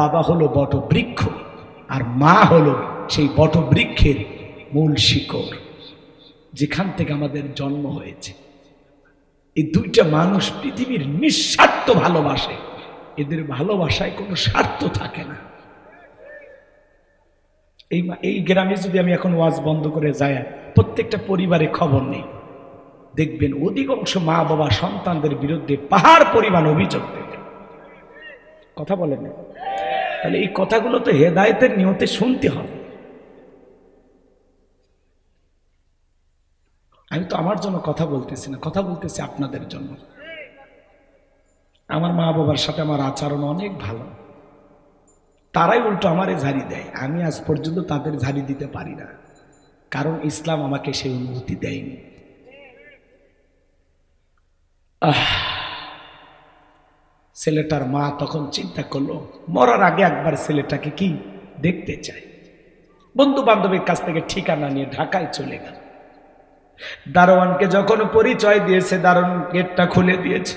বাবা হলো বটবৃক্ষ আর মা হলো সেই বটবৃক্ষের মূল শিকড়, যেখান থেকে আমাদের জন্ম হয়েছে। এই দুইটা মানুষ পৃথিবীর নিঃস্বার্থ ভালোবাসে, এদের ভালোবাসায় কোনো স্বার্থ থাকে না। এই এই গ্রামে যদি আমি এখন ওয়াজ বন্ধ করে যাই, প্রত্যেকটা পরিবারে খবর নেই। দেখবেন অধিকাংশ মা বাবা সন্তানদের বিরুদ্ধে পাহাড় পরিমাণ অভিযোগ দেবে কথা বলেন না? তাহলে এই কথাগুলো তো হেদায়তের নিয়তে শুনতে হবে। আমি তো আমার জন্য কথা বলতেছি না, কথা বলতেছি আপনাদের জন্য। আমার মা বাবার সাথে আমার আচরণ অনেক ভালো। তারাই উল্টো আমারে ঝাড়ি দেয়, আমি আজ পর্যন্ত তাদের ঝাড়ি দিতে পারি না। কারণ ইসলাম আমাকে সেই অনুমতি দেয়নি। আহ ছেলেটার মা তখন চিন্তা করল, মরার আগে একবার ছেলেটাকে কি দেখতে চাই? বন্ধু বান্ধবের কাছ থেকে ঠিকানা নিয়ে ঢাকায় চলে গেল। দারোয়ানকে যখন পরিচয় দিয়েছে, দারোয়ান গেটটা খুলে দিয়েছে।